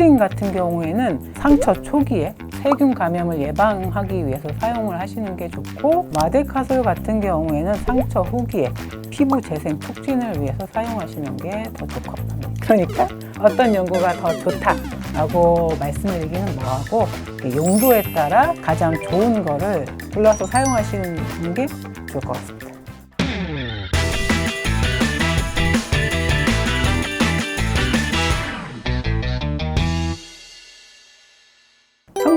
클로리딘 같은 경우에는 상처 초기에 세균 감염을 예방하기 위해서 사용을 하시는 게 좋고 마데카솔 같은 경우에는 상처 후기에 피부 재생 촉진을 위해서 사용하시는 게더 적합합니다. 그러니까 어떤 연고가 더 좋다라고 말씀드리기는 뭐하고 용도에 따라 가장 좋은 거를 골라서 사용하시는 게 좋을 것 같습니다.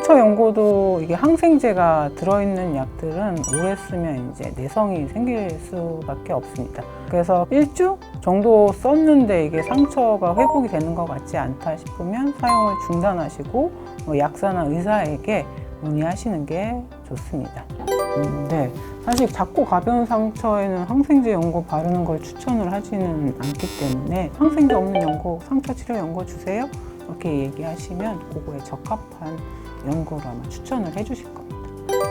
상처 연고도 이게 항생제가 들어있는 약들은 오래 쓰면 이제 내성이 생길 수밖에 없습니다. 그래서 일주 정도 썼는데 이게 상처가 회복이 되는 것 같지 않다 싶으면 사용을 중단하시고 뭐 약사나 의사에게 문의하시는 게 좋습니다. 음, 네. 사실 작고 가벼운 상처에는 항생제 연고 바르는 걸 추천을 하지는 않기 때문에 항생제 없는 연고, 상처 치료 연고 주세요. 이렇게 얘기하시면 그거에 적합한 연고를 아마 추천을 해주실 겁니다.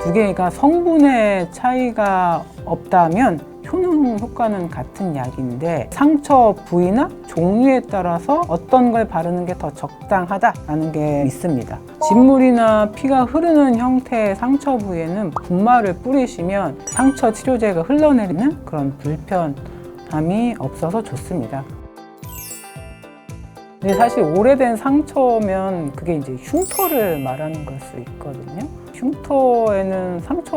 두 개가 성분의 차이가 없다면 효능 효과는 같은 약인데 상처 부위나 종류에 따라서 어떤 걸 바르는 게 더 적당하다라는 게 있습니다. 진물이나 피가 흐르는 형태의 상처 부위에는 분말을 뿌리시면 상처 치료제가 흘러내리는 그런 불편함이 없어서 좋습니다. 근데 사실 오래된 상처면 그게 이제 흉터를 말하는 걸 수 있거든요. 흉터에는 상처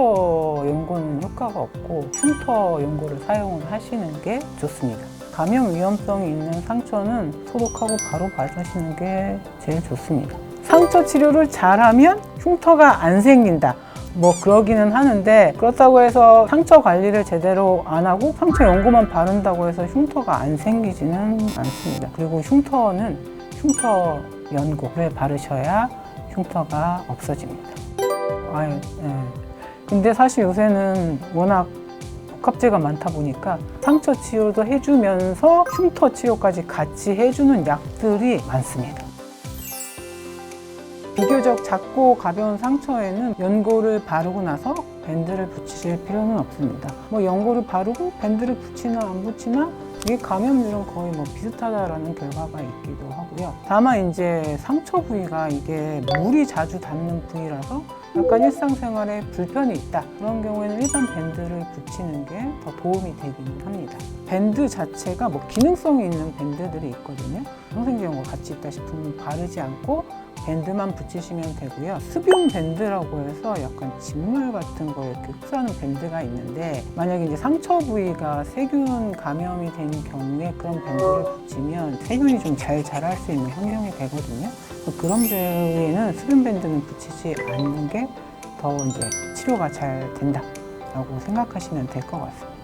연고는 효과가 없고 흉터 연고를 사용을 하시는 게 좋습니다. 감염 위험성이 있는 상처는 소독하고 바로 바르시는 게 제일 좋습니다. 상처 치료를 잘하면 흉터가 안 생긴다. 뭐 그러기는 하는데 그렇다고 해서 상처 관리를 제대로 안 하고 상처 연고만 바른다고 해서 흉터가 안 생기지는 않습니다. 그리고 흉터는 흉터 연고를 바르셔야 흉터가 없어집니다. 아유, 예. 근데 사실 요새는 워낙 복합제가 많다 보니까 상처 치료도 해주면서 흉터 치료까지 같이 해주는 약들이 많습니다. 비교적 작고 가벼운 상처에는 연고를 바르고 나서 밴드를 붙이실 필요는 없습니다. 뭐 연고를 바르고 밴드를 붙이나 안 붙이나 이게 감염률은 거의 뭐 비슷하다라는 결과가 있기도 하고요. 다만 이제 상처 부위가 이게 물이 자주 닿는 부위라서 약간 일상생활에 불편이 있다. 그런 경우에는 일반 밴드를 붙이는 게 더 도움이 되긴 합니다. 밴드 자체가 뭐 기능성이 있는 밴드들이 있거든요. 항생제 연고 같이 있다 싶으면 바르지 않고 밴드만 붙이시면 되고요. 습용 밴드라고 해서 약간 진물 같은 거 이렇게 흡수하는 밴드가 있는데 만약에 이제 상처 부위가 세균 감염이 된 경우에 그런 밴드를 붙이면 세균이 좀 잘 자랄 수 있는 환경이 되거든요. 그런 경우에는 습용 밴드는 붙이지 않는 게 더 이제 치료가 잘 된다라고 생각하시면 될 것 같습니다.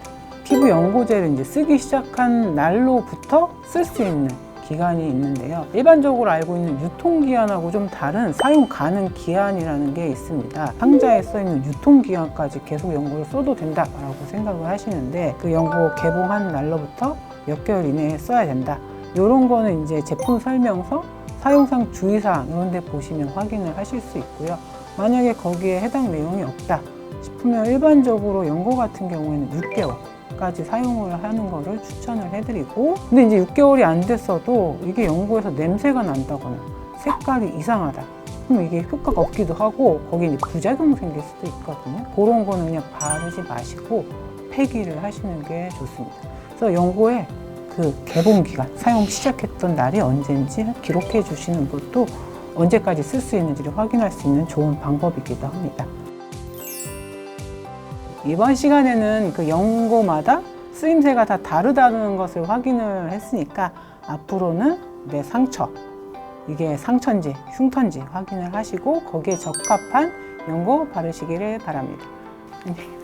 피부 연고제를 이제 쓰기 시작한 날로부터 쓸 수 있는 기간이 있는데요. 일반적으로 알고 있는 유통기한하고 좀 다른 사용 가능 기한이라는 게 있습니다. 상자에 써 있는 유통기한까지 계속 연고를 써도 된다라고 생각을 하시는데 그 연고 개봉한 날로부터 몇 개월 이내에 써야 된다. 이런 거는 이제 제품 설명서, 사용상 주의사항 이런 데 보시면 확인을 하실 수 있고요. 만약에 거기에 해당 내용이 없다 싶으면 일반적으로 연고 같은 경우에는 6개월 까지 사용을 하는 거를 추천을 해드리고 근데 이제 6개월이 안 됐어도 이게 연고에서 냄새가 난다거나 색깔이 이상하다. 그럼 이게 효과가 없기도 하고 거기에 이제 부작용 생길 수도 있거든요. 그런 거는 그냥 바르지 마시고 폐기를 하시는 게 좋습니다. 그래서 연고에 그 개봉 기간 사용 시작했던 날이 언제인지 기록해 주시는 것도 언제까지 쓸 수 있는지를 확인할 수 있는 좋은 방법이기도 합니다. 이번 시간에는 그 연고마다 쓰임새가 다 다르다는 것을 확인을 했으니까 앞으로는 내 상처 이게 상처인지 흉터인지 확인을 하시고 거기에 적합한 연고 바르시기를 바랍니다. 안녕히 계세요.